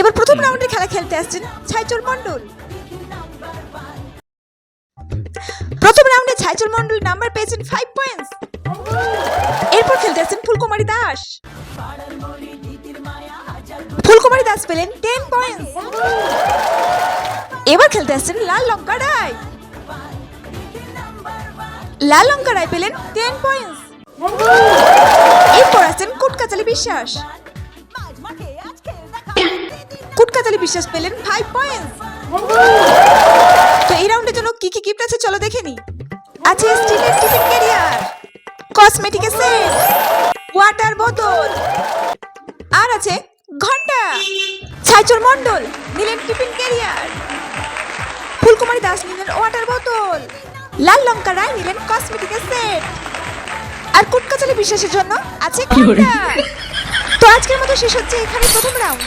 এবার প্রথম রাউন্ডের খেলা খেলতে আসছেন ছাইচল মণ্ডল। প্রথম রাউন্ডে ছাইচল মণ্ডল নাম্বার পেয়েছেন ফাইভ পয়েন্টস এরপর খেলতে আসছেন ফুলকুমারী দাস। ফুলকুমারী দাস পেলেন টেন পয়েন্টস এবার খেলতে আসছেন লাল লঙ্কা রায়। লাল লঙ্কা রায় পেলেন টেন পয়েন্টস এরপর আসছেন কুটকাচালি বিশ্বাস। বিশ্বাস পেলেন ফাইভ পয়েন্টস তো এই রাউন্ডের জন্য কি কি গিফট আছে চলো দেখে নি। আছে স্টিলের tiffin carrier cosmetic set water বোতল আর আছে ঘণ্টা ছাইচর মণ্ডল নিলেন টিফিন ক্যারিয়ার ফুলকুমারী দাস নিলেন ওয়াটার বোতল লাল লঙ্কা রায় নিলেন কসমেটিক সেট আর কুটকাচালি বিশ্বাসের জন্য আছে ঘণ্টা। তো আজকের মতো শেষ হচ্ছে এখানে প্রথম রাউন্ড